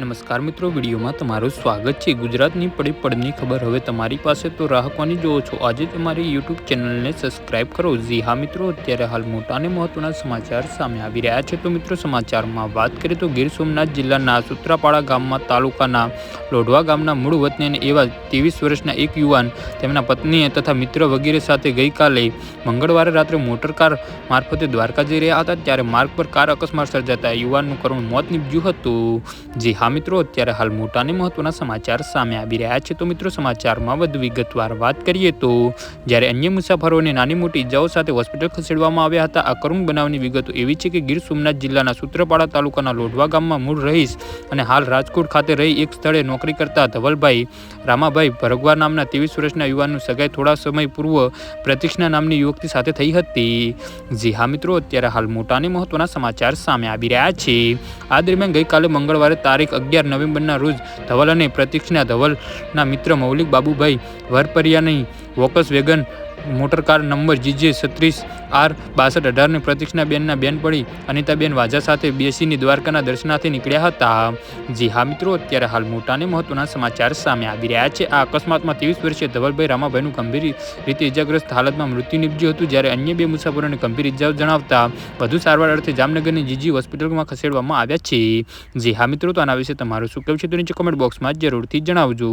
નમસ્કાર મિત્રો, વિડીયોમાં તમારું સ્વાગત છે. ગુજરાતની પડી પડની ખબર. હવે તમારી પાસે તો રાહકવાની જોવો છો? આજે તમારી યુટ્યુબ ચેનલને સબસ્ક્રાઇબ કરો. જી હા મિત્રો, અત્યારે હાલ મોટા અને મહત્વના સમાચાર સામે આવી રહ્યા છે. તો મિત્રો, સમાચારમાં વાત કરીએ તો ગીર સોમનાથ જિલ્લાના સુત્રાપાડા ગામમાં, તાલુકાના લોઢવા ગામના મૂળ વતની અને એવા ત્રેવીસ વર્ષના એક યુવાન તેમના પત્નીએ તથા મિત્ર વગેરે સાથે ગઈકાલે મંગળવારે રાત્રે મોટર કાર મારફતે દ્વારકા જઈ રહ્યા હતા. ત્યારે માર્ગ પર કાર અકસ્માત સર્જાતા યુવાનનું કરુણ મોત નીપજ્યું હતું. જી હા મિત્રો, અત્યારે હાલ મોટા અને મહત્વના સમાચાર સામે આવી રહ્યા છે. તો મિત્રો, સમાચારમાં વધુ વિગતવાર વાત કરીએ તો, જ્યારે અન્ય મુસાફરોને નાની મોટી ઇજાઓ સાથે હોસ્પિટલ ખસેડવામાં આવ્યા હતા આ કરુણ બનાવની વિગતો એવી છે કે ગીર સોમનાથ જિલ્લાના સૂત્રપાડા તાલુકાના લોઢવા ગામમાં મૂળ રહીશ અને હાલ રાજકોટ ખાતે રહી એક સ્થળે નોકરી કરતા ધવલભાઈ, રામાભાઈ ભરગવા નામના ત્રેવીસ વર્ષના યુવાનનું સગાઈ થોડા સમય પૂર્વ પ્રતિક્ષના નામની યુવતી સાથે થઈ હતી. જી હા મિત્રો, અત્યારે હાલ મોટા અને મહત્વના સમાચાર સામે આવી રહ્યા છે. આ દરમિયાન ગઈકાલે મંગળવારે તારીખ અગિયાર નવેમ્બરના રોજ ધવલ અને પ્રતિક્ષના ધવલના મિત્ર Maulik Babubhai વરપરિયાની Volkswagen motor car number GJ છત્રીસ આર બાસઠ અઢારની પ્રતિક્ષના બેનના બેનપણી અનિતાબેન વાજા સાથે બેસીની દ્વારકાના દર્શનાર્થે નીકળ્યા હતા. જી હા મિત્રો, અત્યારે હાલ મોટાને મહત્વના સમાચાર સામે આવી રહ્યા છે. આ અકસ્માતમાં ત્રેવીસ વર્ષીય ધવલભાઈ રામાભાઈનું ગંભીર રીતે ઇજાગ્રસ્ત હાલતમાં મૃત્યુ નિપજ્યું હતું, જ્યારે અન્ય બે મુસાફરોને ગંભીર ઇજાઓ જણાવતા વધુ સારવાર અર્થે જામનગરની જીજી હોસ્પિટલમાં ખસેડવામાં આવ્યા છે. જી હા મિત્રો, તો આના વિશે તમારું શું કહેવું છે? તો નીચે કોમેન્ટ બોક્સમાં જરૂરથી જણાવજો.